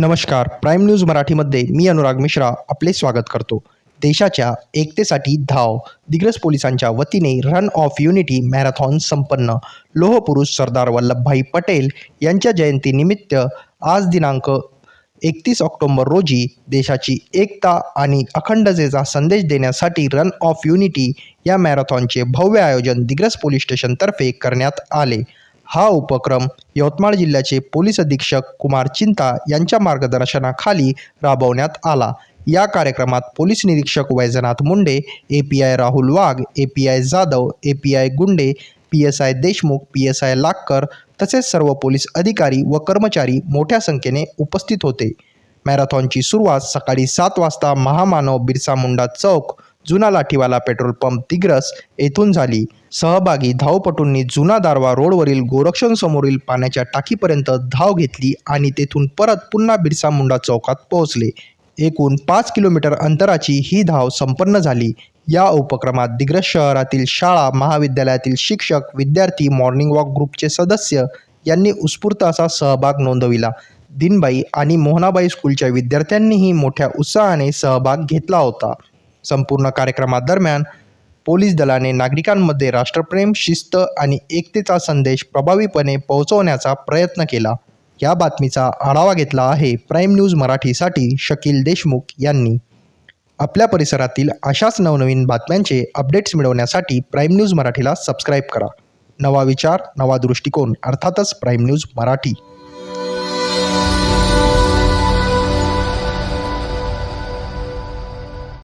नमस्कार. Prime news मराठीमध्ये मी अनुराग मिश्रा आपले स्वागत करतो. देशाच्या एकतेसाठी धाव दिग्रस पोलिसांच्या वतीने रन ऑफ युनिटी मॅरेथॉन संपन्न. लोहपुरुष सरदार वल्लभभाई पटेल यांच्या जयंतीनिमित्त आज दिनांक एकतीस ऑक्टोंबर रोजी देशाची एकता आणि अखंडतेचा संदेश देण्यासाठी रन ऑफ युनिटी या मॅरेथॉनचे भव्य आयोजन दिग्रस पोलीस स्टेशनतर्फे करण्यात आले. हा उपक्रम यवतमाळ जिल्ह्याचे पोलीस अधीक्षक कुमार चिंता यांच्या मार्गदर्शनाखाली राबवण्यात आला. या कार्यक्रमात पोलीस निरीक्षक Vaijnath Munde A P I Rahul Wagh A P I Jadhav A P I Gunde P S I Deshmukh P S I Lakkar तसेच सर्व पोलीस अधिकारी व कर्मचारी मोठ्या संख्येने उपस्थित होते. मॅरेथॉनची सुरुवात सकाळी सात वाजता महामानव बिरसा मुंडा चौक जुना लाठीवाला पेट्रोल पंप तिग्रस येथून झाली. सहभागी धावपटूंनी जुना दारवा रोडवरील गोरक्षण समोरील पाण्याच्या टाकीपर्यंत धाव घेतली आणि तेथून परत पुन्हा बिरसा मुंडा चौकात पोहोचले. एकूण पाच किलोमीटर अंतराची ही धाव संपन्न झाली. या उपक्रमात दिग्रस शहरातील शाळा महाविद्यालयातील शिक्षक विद्यार्थी मॉर्निंग वॉक ग्रुपचे सदस्य यांनी उत्स्फूर्त असा सहभाग नोंदविला. दिनबाई आणि मोहनाबाई स्कूलच्या विद्यार्थ्यांनीही मोठ्या उत्साहाने सहभाग घेतला होता. संपूर्ण कार्यक्रमादरम्यान पोलीस दलाने नागरिकांमध्ये राष्ट्रप्रेम शिस्त आणि एकतेचा संदेश प्रभावीपणे पोहोचवण्याचा प्रयत्न केला. या बातमीचा आढावा घेतला आहे प्राईम न्यूज मराठीसाठी शकील देशमुख यांनी. आपल्या परिसरातील अशाच नवनवीन बातम्यांचे अपडेट्स मिळवण्यासाठी प्राईम न्यूज मराठीला सबस्क्राईब करा. नवा विचार नवा दृष्टिकोन अर्थातच प्राईम न्यूज मराठी.